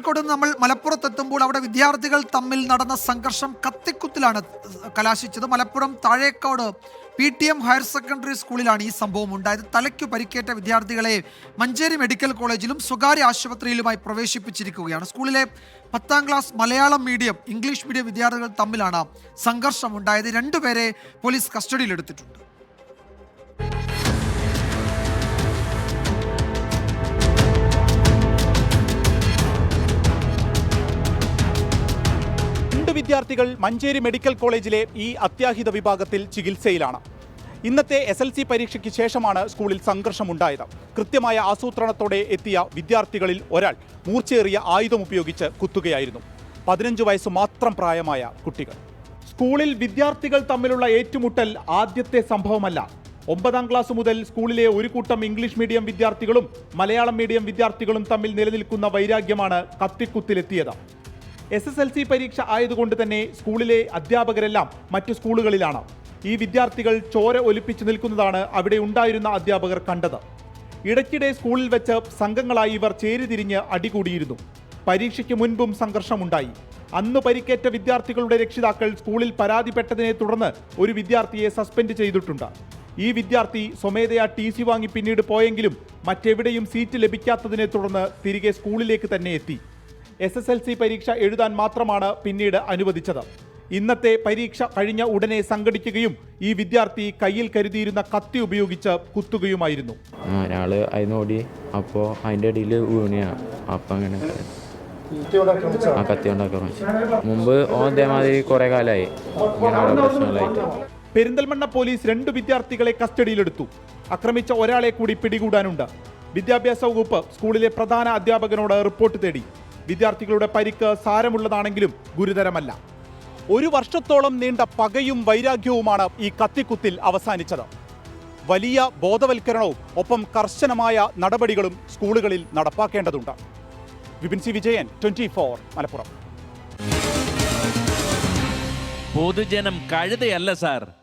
കോഴിക്കോട് നിന്ന് നമ്മൾ മലപ്പുറത്തെത്തുമ്പോൾ അവിടെ വിദ്യാർത്ഥികൾ തമ്മിൽ നടന്ന സംഘർഷം കത്തിക്കുത്തിലാണ് കലാശിച്ചത്. Malappuram Thazhekode P T M higher secondary സ്കൂളിലാണ് ഈ സംഭവം ഉണ്ടായത്. തലയ്ക്കു പരിക്കേറ്റ വിദ്യാർത്ഥികളെ മഞ്ചേരി മെഡിക്കൽ കോളേജിലും സ്വകാര്യ ആശുപത്രിയിലുമായി പ്രവേശിപ്പിച്ചിരിക്കുകയാണ്. സ്കൂളിലെ പത്താം class Malayalam medium English medium വിദ്യാർത്ഥികൾ തമ്മിലാണ് സംഘർഷം ഉണ്ടായത് രണ്ടുപേരെ പോലീസ് കസ്റ്റഡിയിലെടുത്തിട്ടുണ്ട്. വിദ്യാർത്ഥികൾ മഞ്ചേരി മെഡിക്കൽ കോളേജിലെ ഈ അത്യാഹിത വിഭാഗത്തിൽ ചികിത്സയിലാണ്. ഇന്നത്തെ എസ് എൽ സി പരീക്ഷയ്ക്ക് ശേഷമാണ് സ്കൂളിൽ സംഘർഷമുണ്ടായത്. കൃത്യമായ ആസൂത്രണത്തോടെ എത്തിയ വിദ്യാർത്ഥികളിൽ ഒരാൾ മൂർച്ചയേറിയ ആയുധം ഉപയോഗിച്ച് കുത്തുകയായിരുന്നു. പതിനഞ്ച് വയസ്സ് മാത്രം പ്രായമായ കുട്ടികൾ. സ്കൂളിൽ വിദ്യാർത്ഥികൾ തമ്മിലുള്ള ഏറ്റുമുട്ടൽ ആദ്യത്തെ സംഭവമല്ല. ഒമ്പതാം ക്ലാസ് മുതൽ സ്കൂളിലെ ഒരു കൂട്ടം ഇംഗ്ലീഷ് മീഡിയം വിദ്യാർത്ഥികളും മലയാളം മീഡിയം വിദ്യാർത്ഥികളും തമ്മിൽ നിലനിൽക്കുന്ന വൈരാഗ്യമാണ് കത്തിക്കുത്തിലെത്തിയത്. എസ് എസ് എൽ സി പരീക്ഷ ആയതുകൊണ്ട് തന്നെ സ്കൂളിലെ അധ്യാപകരെല്ലാം മറ്റു സ്കൂളുകളിലാണ്. ഈ വിദ്യാർത്ഥികൾ ചോര ഒലിപ്പിച്ചു നിൽക്കുന്നതാണ് അവിടെ ഉണ്ടായിരുന്ന അധ്യാപകർ കണ്ടത്. ഇടയ്ക്കിടെ സ്കൂളിൽ വെച്ച് സംഘങ്ങളായി ഇവർ ചേരിതിരിഞ്ഞ് അടികൂടിയിരുന്നു. പരീക്ഷയ്ക്ക് മുൻപും സംഘർഷമുണ്ടായി. അന്ന് പരിക്കേറ്റ വിദ്യാർത്ഥികളുടെ രക്ഷിതാക്കൾ സ്കൂളിൽ പരാതിപ്പെട്ടതിനെ തുടർന്ന് ഒരു വിദ്യാർത്ഥിയെ സസ്പെൻഡ് ചെയ്തിട്ടുണ്ട്. ഈ വിദ്യാർത്ഥി സ്വമേധയാ ടി സി വാങ്ങി പിന്നീട് പോയെങ്കിലും മറ്റെവിടെയും സീറ്റ് ലഭിക്കാത്തതിനെ തുടർന്ന് തിരികെ സ്കൂളിലേക്ക് തന്നെ എത്തി. എസ് എസ് എൽ സി പരീക്ഷ എഴുതാൻ മാത്രമാണ് പിന്നീട് അനുവദിച്ചത്. ഇന്നത്തെ പരീക്ഷ കഴിഞ്ഞ ഉടനെ സംഘടിക്കുകയും ഈ വിദ്യാർത്ഥി കയ്യിൽ കരുതിയിരുന്ന കത്തി ഉപയോഗിച്ച് കുത്തുകയുമായിരുന്നു. ഒരാൾ അതിന് ഓടി അപ്പോൾ അതിന്റെ ഇടയിൽ വീണിയാണ് അപ്പം അങ്ങനെ ആ കത്തി മുമ്പ് ഓൻ ഇതേമാതിരി കുറേ കാലമായി ഇങ്ങനെ പ്രശ്നങ്ങളായിട്ട്. പെരിന്തൽമണ്ണ പോലീസ് രണ്ട് വിദ്യാർത്ഥികളെ കസ്റ്റഡിയിലെടുത്തു. ആക്രമിച്ച ഒരാളെ കൂടി പിടികൂടാനുണ്ട്. വിദ്യാഭ്യാസ വകുപ്പ് സ്കൂളിലെ പ്രധാന അധ്യാപകനോട് റിപ്പോർട്ട് തേടി. വിദ്യാർത്ഥികളുടെ പരിക്ക് സാരമുള്ളതാണെങ്കിലും ഗുരുതരമല്ല. ഒരു വർഷത്തോളം നീണ്ട പകയും വൈരാഗ്യവുമാണ് ഈ കത്തിക്കുത്തിൽ അവസാനിച്ചത്. വലിയ ബോധവൽക്കരണവും ഒപ്പം കർശനമായ നടപടികളും സ്കൂളുകളിൽ നടപ്പാക്കേണ്ടതുണ്ട്. Vipin C Vijayan twenty Malappuram. പൊതുജനം കഴുതയല്ല സാർ.